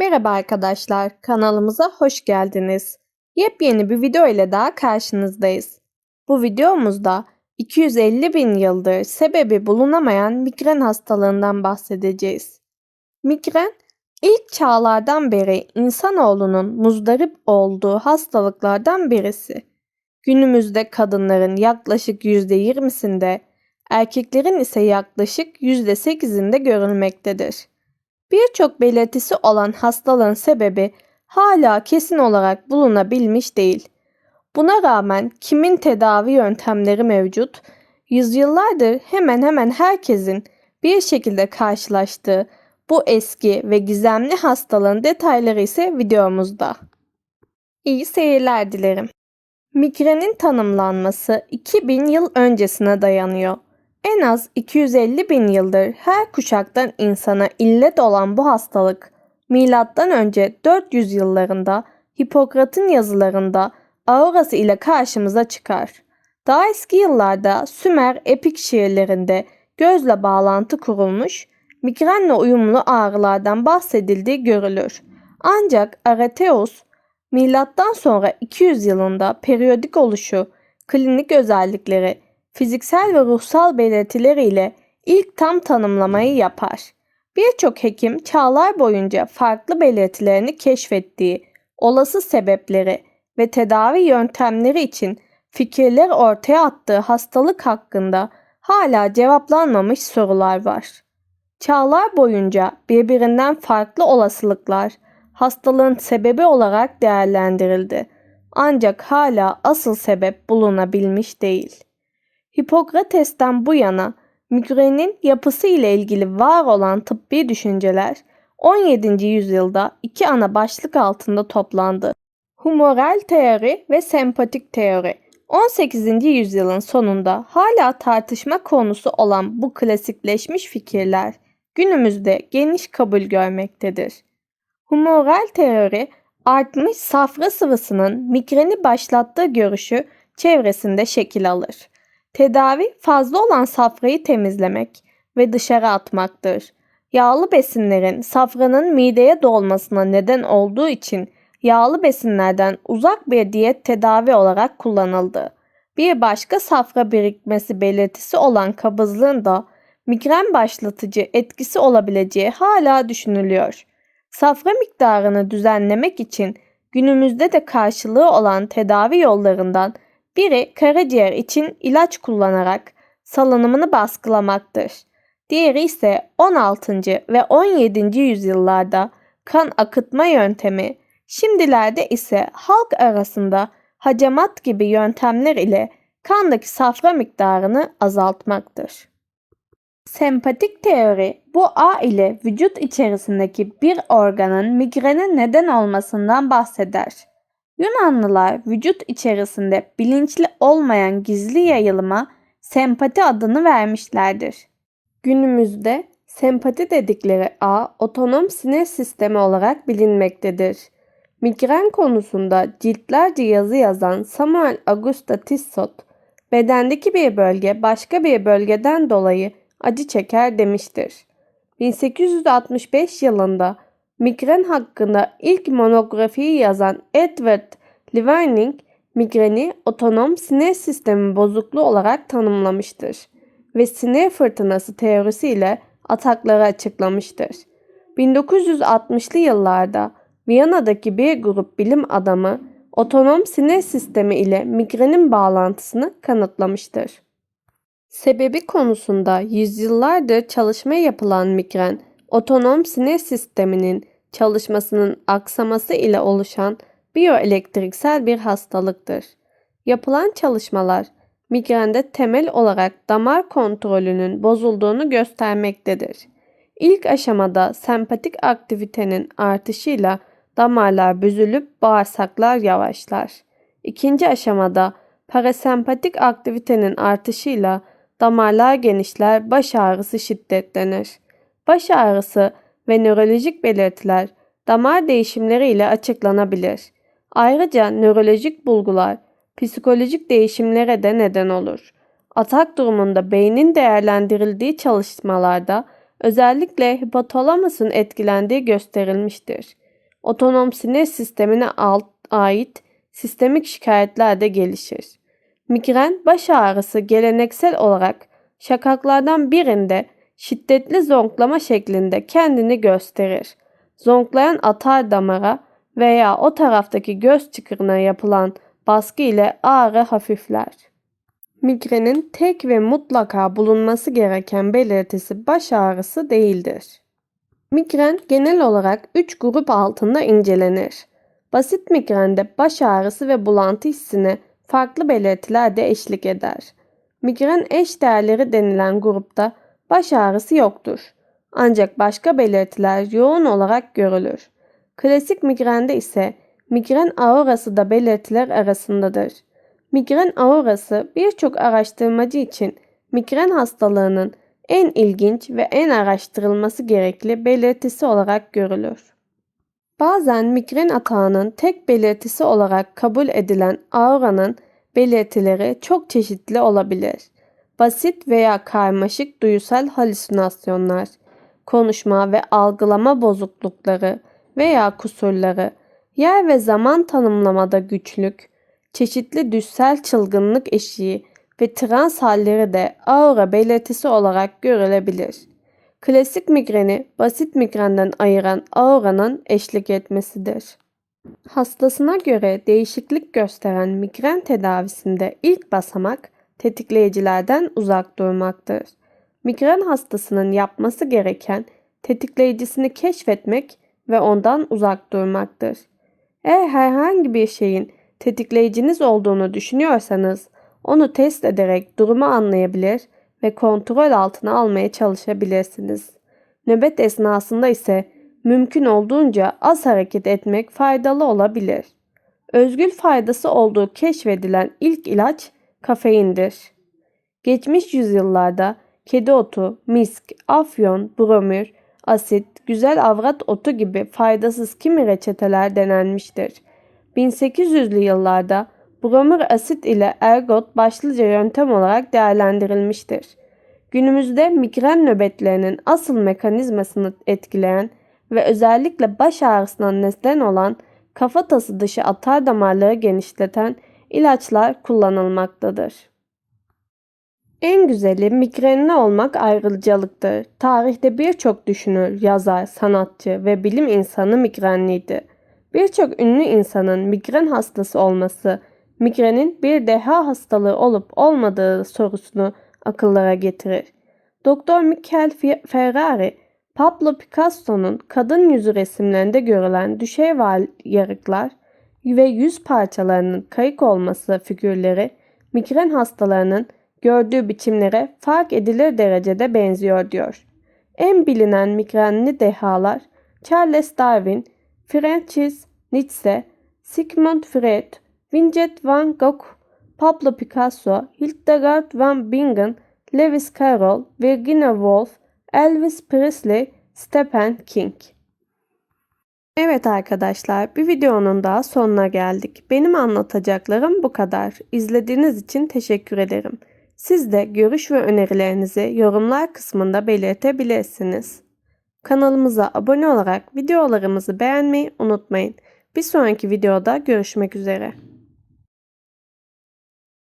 Merhaba arkadaşlar, kanalımıza hoş geldiniz. Yepyeni bir video ile daha karşınızdayız. Bu videomuzda 250 bin yıldır sebebi bulunamayan migren hastalığından bahsedeceğiz. Migren, ilk çağlardan beri insanoğlunun muzdarip olduğu hastalıklardan birisi. Günümüzde kadınların yaklaşık %20'sinde, erkeklerin ise yaklaşık %8'inde görülmektedir. Birçok belirtisi olan hastalığın sebebi hala kesin olarak bulunabilmiş değil. Buna rağmen kimin tedavi yöntemleri mevcut? Yüzyıllardır hemen hemen herkesin bir şekilde karşılaştığı bu eski ve gizemli hastalığın detayları ise videomuzda. İyi seyirler dilerim. Migrenin tanımlanması 2000 yıl öncesine dayanıyor. En az 250 bin yıldır her kuşaktan insana illet olan bu hastalık milattan önce 400 yıllarında Hipokrat'ın yazılarında aurası ile karşımıza çıkar. Daha eski yıllarda Sümer epik şiirlerinde gözle bağlantı kurulmuş, migrenle uyumlu ağrılardan bahsedildiği görülür. Ancak Arateos milattan sonra 200 yılında periyodik oluşu, klinik özellikleri, fiziksel ve ruhsal belirtileriyle ilk tam tanımlamayı yapar. Birçok hekim çağlar boyunca farklı belirtilerini keşfettiği, olası sebepleri ve tedavi yöntemleri için fikirler ortaya attığı hastalık hakkında hala cevaplanmamış sorular var. Çağlar boyunca birbirinden farklı olasılıklar hastalığın sebebi olarak değerlendirildi. Ancak hala asıl sebep bulunabilmiş değil. Hipokrates'ten bu yana migrenin yapısı ile ilgili var olan tıbbi düşünceler 17. yüzyılda iki ana başlık altında toplandı. Humoral teori ve sempatik teori. 18. yüzyılın sonunda hala tartışma konusu olan bu klasikleşmiş fikirler günümüzde geniş kabul görmektedir. Humoral teori artmış safra sıvısının migreni başlattığı görüşü çevresinde şekil alır. Tedavi fazla olan safrayı temizlemek ve dışarı atmaktır. Yağlı besinlerin safranın mideye dolmasına neden olduğu için yağlı besinlerden uzak bir diyet tedavi olarak kullanıldı. Bir başka safra birikmesi belirtisi olan kabızlığın da migren başlatıcı etkisi olabileceği hala düşünülüyor. Safra miktarını düzenlemek için günümüzde de karşılığı olan tedavi yollarından biri karaciğer için ilaç kullanarak salınımını baskılamaktır. Diğeri ise 16. ve 17. yüzyıllarda kan akıtma yöntemi, şimdilerde ise halk arasında hacamat gibi yöntemler ile kandaki safra miktarını azaltmaktır. Sempatik teori bu ağ ile vücut içerisindeki bir organın migrene neden olmasından bahseder. Yunanlılar vücut içerisinde bilinçli olmayan gizli yayılıma sempati adını vermişlerdir. Günümüzde sempati dedikleri ağ otonom sinir sistemi olarak bilinmektedir. Migren konusunda ciltlerce yazı yazan Samuel Augusta Tissot, bedendeki bir bölge başka bir bölgeden dolayı acı çeker demiştir. 1865 yılında migren hakkında ilk monografiyi yazan Edward Liverning, migreni otonom sinir sistemi bozukluğu olarak tanımlamıştır ve sinir fırtınası teorisiyle atakları açıklamıştır. 1960'lı yıllarda Viyana'daki bir grup bilim adamı otonom sinir sistemi ile migrenin bağlantısını kanıtlamıştır. Sebebi konusunda yüzyıllardır çalışma yapılan migren, otonom sinir sisteminin çalışmasının aksaması ile oluşan biyoelektriksel bir hastalıktır. Yapılan çalışmalar migrende temel olarak damar kontrolünün bozulduğunu göstermektedir. İlk aşamada sempatik aktivitenin artışıyla damarlar büzülüp bağırsaklar yavaşlar. İkinci aşamada parasempatik aktivitenin artışıyla damarlar genişler, baş ağrısı şiddetlenir. Baş ağrısı ve nörolojik belirtiler damar değişimleri ile açıklanabilir. Ayrıca nörolojik bulgular psikolojik değişimlere de neden olur. Atak durumunda beynin değerlendirildiği çalışmalarda özellikle hipotalamusun etkilendiği gösterilmiştir. otonom sinir sistemine alt- ait sistemik şikayetler de gelişir. Migren baş ağrısı geleneksel olarak şakaklardan birinde şiddetli zonklama şeklinde kendini gösterir. Zonklayan atar damara veya o taraftaki göz çıkırına yapılan baskı ile ağrı hafifler. Migrenin tek ve mutlaka bulunması gereken belirtisi baş ağrısı değildir. Migren genel olarak 3 grup altında incelenir. Basit migrende baş ağrısı ve bulantı hissine farklı belirtiler de eşlik eder. Migren eş değerleri denilen grupta baş ağrısı yoktur. Ancak başka belirtiler yoğun olarak görülür. Klasik migrende ise migren aurası da belirtiler arasındadır. Migren aurası birçok araştırmacı için migren hastalığının en ilginç ve en araştırılması gerekli belirtisi olarak görülür. Bazen migren atağının tek belirtisi olarak kabul edilen auranın belirtileri çok çeşitli olabilir. Basit veya karmaşık duyusal halüsinasyonlar, konuşma ve algılama bozuklukları veya kusurları, yer ve zaman tanımlamada güçlük, çeşitli düşsel çılgınlık eşiği ve trans halleri de aura belirtisi olarak görülebilir. Klasik migreni basit migrenden ayıran auranın eşlik etmesidir. Hastasına göre değişiklik gösteren migren tedavisinde ilk basamak tetikleyicilerden uzak durmaktır. Migren hastasının yapması gereken tetikleyicisini keşfetmek ve ondan uzak durmaktır. Eğer herhangi bir şeyin tetikleyiciniz olduğunu düşünüyorsanız onu test ederek durumu anlayabilir ve kontrol altına almaya çalışabilirsiniz. Nöbet esnasında ise mümkün olduğunca az hareket etmek faydalı olabilir. Özgül faydası olduğu keşfedilen ilk ilaç kafeindir. Geçmiş yüzyıllarda kedi otu, misk, afyon, bromür, asit, güzel avrat otu gibi faydasız kimi reçeteler denenmiştir. 1800'lü yıllarda bromür asit ile ergot başlıca yöntem olarak değerlendirilmiştir. Günümüzde migren nöbetlerinin asıl mekanizmasını etkileyen ve özellikle baş ağrısına neden olan kafatası dışı atar damarları genişleten ilaçlar kullanılmaktadır. En güzeli migrenli olmak ayrıcalıktır. Tarihte birçok düşünür, yazar, sanatçı ve bilim insanı migrenliydi. Birçok ünlü insanın migren hastası olması, migrenin bir deha hastalığı olup olmadığı sorusunu akıllara getirir. Doktor Michael Ferrari, Pablo Picasso'nun kadın yüzü resimlerinde görülen düşey yarıklar ve yüz parçalarının kayık olması figürleri migren hastalarının gördüğü biçimlere fark edilir derecede benziyor diyor. En bilinen migrenli dehalar Charles Darwin, Francis Nietzsche, Sigmund Freud, Vincent van Gogh, Pablo Picasso, Hildegard van Bingen, Lewis Carroll, Virginia Woolf, Elvis Presley, Stephen King. Evet arkadaşlar bir videonun daha sonuna geldik. Benim anlatacaklarım bu kadar. İzlediğiniz için teşekkür ederim. Siz de görüş ve önerilerinizi yorumlar kısmında belirtebilirsiniz. Kanalımıza abone olarak videolarımızı beğenmeyi unutmayın. Bir sonraki videoda görüşmek üzere.